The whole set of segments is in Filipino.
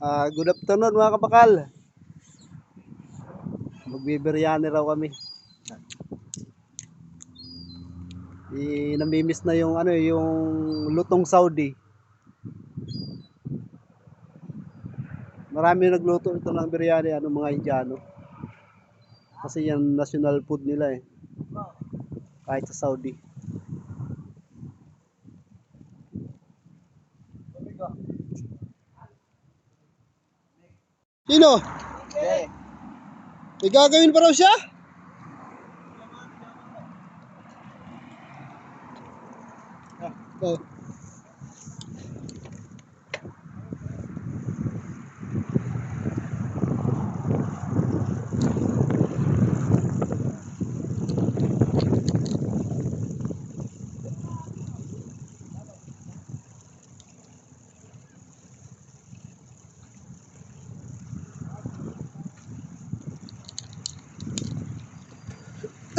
Ah, good afternoon mga kapakal. Magbibiryani raw kami. I namimiss na yung ano yung lutong Saudi. Marami nagluto ito ng biryani ano mga Indiano. Kasi yan national food nila eh. Kahit sa Saudi. Sino? May gagawin pa raw siya? Oh.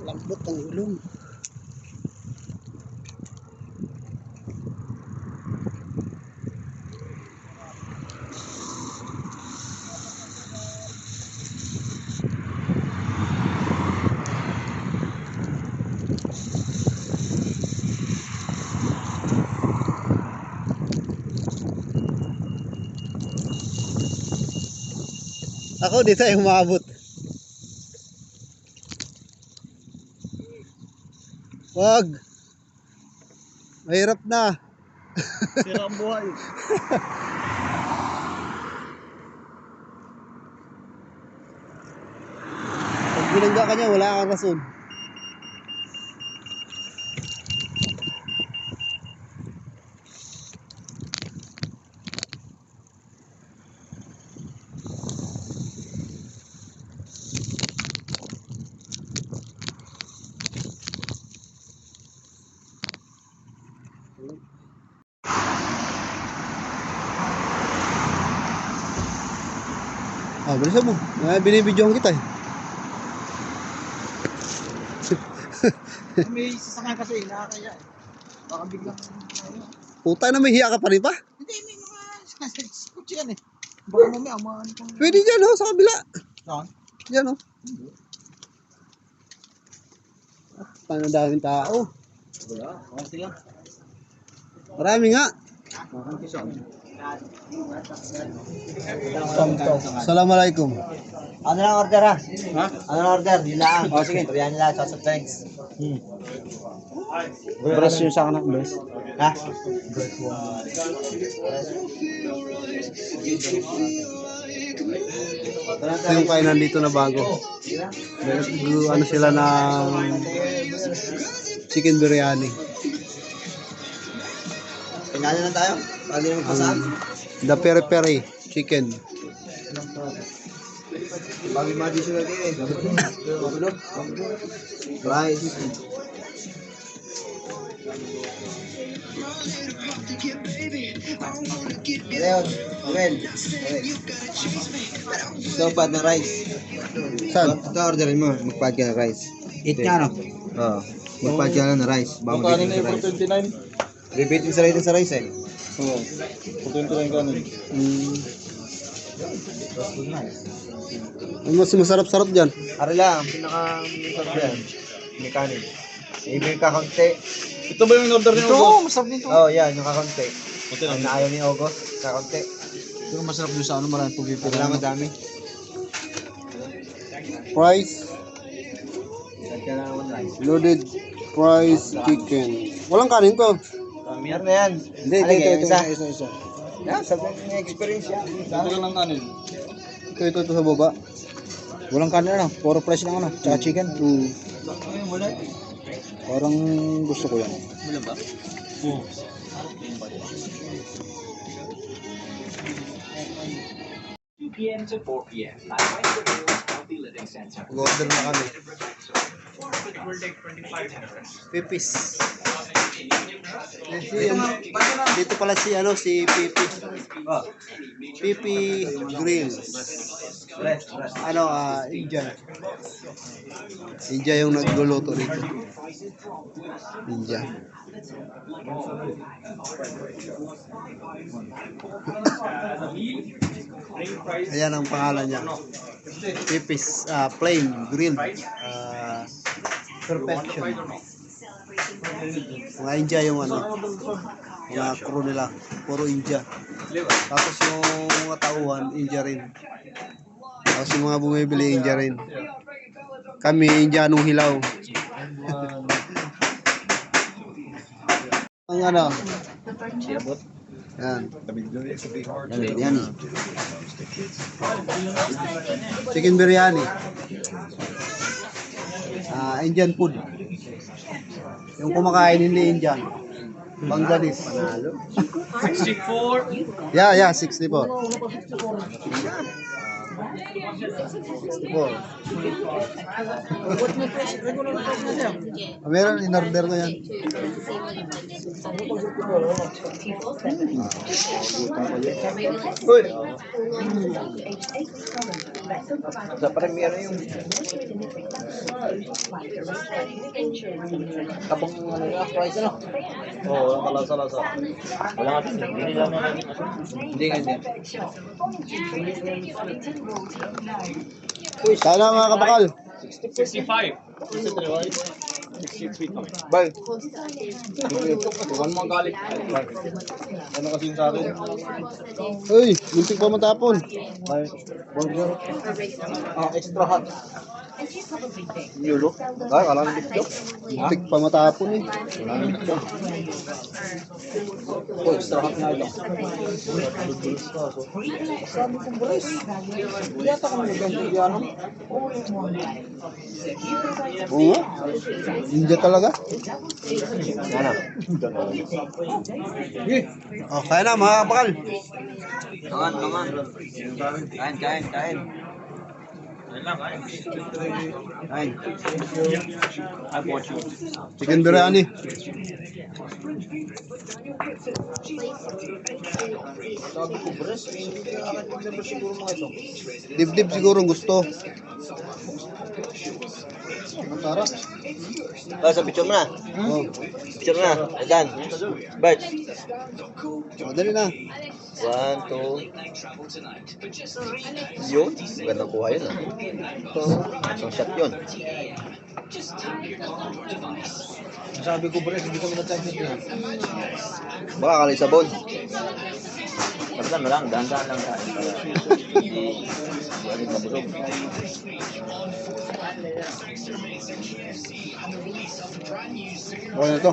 Lambot ang ulong. Ako dito ay umabot. Wag. Mahirap na. Sira ang buhay. Pag binangga ka niya, wala kang rason. Ah, bilisan mo. Ah, binibidyohan kita eh. May sasakyan kasi, nakakaya eh. Baka biglang. Puta na may hiya ka pa rin pa. Hindi, may mga kutsi yan eh. Baka mamaya, mga ano pang... Pwede dyan oh, sa kabila. Saan? Dyan oh. Paano daming tao? Wala, konti lang. Marami nga. Konti siya. Assalamualaikum. Ano lang order ha? Ha? Ano lang order? Yun lang. Oh, sige. Lang, sauce of thanks. Hmm. Bras yung sa kanak, bras. Ha? Ito yung kainan dito na bago. Ano sila ng chicken biryani. Pinali lang tayo. Di na magpasaan. The peri peri chicken. Bagay mga disyo lagi eh. Rice. Leon, Well, So, bad na rice. Saan? Ito orderin mo, magpad ka ng rice. Eat nga, no? Oo. Magpad ka lang ng rice. Bago na sa rice. 429? Repeating sa rice sa rice eh. Oo. 429 kanin. Mm. Ano mas masarap-sarap dyan? Ari lang, pinaka sarap yan. May kanin. Ibig ka konti. Ito ba yung order ni Ito, Ugo? masarap nito. Oo, oh, yan, yung kakonti. Kunti Ang lang. naayaw ni August, kakonti. Yung masarap doon sa ano, maraming pagpipila. Wala madami. Price, loaded fries chicken. Walang kanin to. Meron na yan. Hindi, ito, ito, ito, isa? isa, isa. Yan, sabi ng experience yan. Ito lang kanin. Ito, ito, ito sa baba. Walang kanin ano, puro fresh lang ano, tsaka chicken. Mm. Parang gusto ko yan. p.m. to 4 p.m. at Westwood Healthy Living Center. Mag-order na kami. Pipis. Dito pala si ano si Pipi. Pipi Grill. Ano ah India. India yung nagluluto dito. India. Ayan ang pangalan niya. Pipis ah plain grilled ah, perfection. Mga India yung ano. Mga crew nila. Puro India. Tapos yung mga tauhan, India rin. Tapos yung mga bumibili, India rin. Kami, Indianong hilaw. ang ano? Yan. Yan, Chicken biryani. Ah, Indian food. Yung kumakain hindi Indian. Bangladesh. Panalo. 64. yeah, yeah, 64. 64. Ah, Meron, in-order ko yan. Uy! Sa premiere yung Kapag ano yung price ano? Oo, oh, kalasa-lasa. Wala nga din. Hindi nila mga Hindi nga hindi. Sana mga kabakal. 65. Bal, Huwag mo galit. ano kasi sa akin? Uy, muntik pa matapon. Bal, burger. Ah, extra hot. Yulo? Ay, kala ng bityo. Muntik pa matapon eh. Wala ng bityo. Oh, extra hot nga ito. Yata ka naman ganito yan. Oo nga. India talaga. Na. Oh, kaya na mga kabakal. Mangan, mangan. Kain, kain, kain. Kain. Chicken biryani. Sabi ko, siguro gusto. Ang. Ah, sa picture mo na. Oh, Picture mo na. Ayan. Bert. madali na. One, two. Yun. Magandang kuha yun ah. Isang shot yun. Sabi ko bro, hindi kami na-time yan. Baka kalay sabon. Pagdan na lang, dahan-dahan lang tayo. Hindi agad mabusog. Okay na to.